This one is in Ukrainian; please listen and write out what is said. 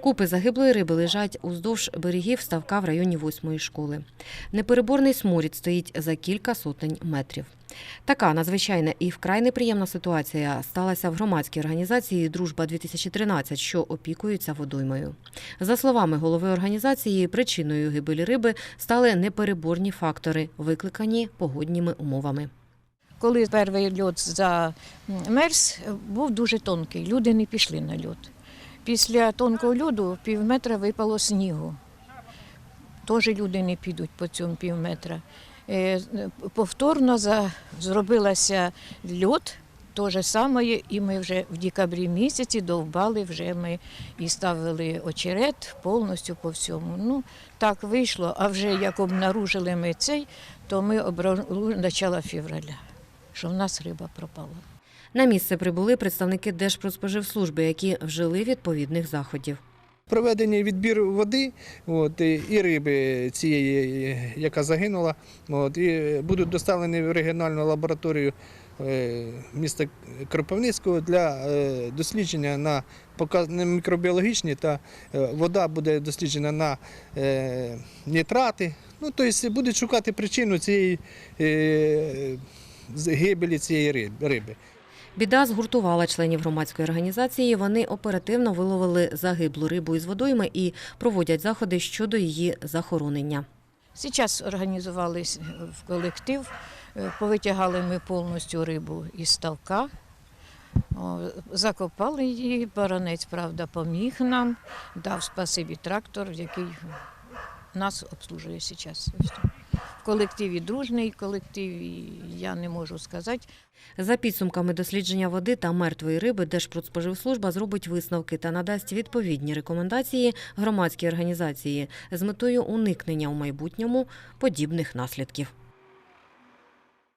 Купи загиблої риби лежать уздовж берегів ставка в районі восьмої школи. Непереборний сморід стоїть за кілька сотень метрів. Така надзвичайна і вкрай неприємна ситуація сталася в громадській організації Дружба 2013 що опікується водоймою. За словами голови організації, причиною гибелі риби стали непереборні фактори, викликані погодніми умовами. Коли перший льот замерз, був дуже тонкий, люди не пішли на льот. Після тонкого льоду пів метра випало снігу. Теж люди не підуть по цьому пів метра. Е, Повторно зробилася льот, те ж саме, і ми вже в декабрі місяці довбали, вже ми і ставили очерет повністю по всьому. Ну, так вийшло, а вже як обнаружили ми цей, то ми обнаружили начало февраля, що в нас риба пропала. На місце прибули представники Держпродспоживслужби, які вжили відповідних заходів. Проведений відбір води от, і риби цієї, яка загинула, от, і будуть доставлені в регіональну лабораторію е, міста Кропивницького для е, дослідження на мікробіологічні та е, вода буде досліджена на нітрати. Ну, тобто будуть шукати причину цієї гибелі цієї риби. Біда згуртувала членів громадської організації. Вони оперативно виловили загиблу рибу із водойми і проводять заходи щодо її захоронення. Зараз організувалися в колектив, е, повитягали ми повністю рибу із ставка, закопали її, баранець, правда, поміг нам, дав спасибі трактор, який нас обслужує зараз. В колективі дружний колектив, і я не можу сказати. За підсумками дослідження води та мертвої риби Держпродспоживслужба зробить висновки та надасть відповідні рекомендації громадській організації з метою уникнення у майбутньому подібних наслідків.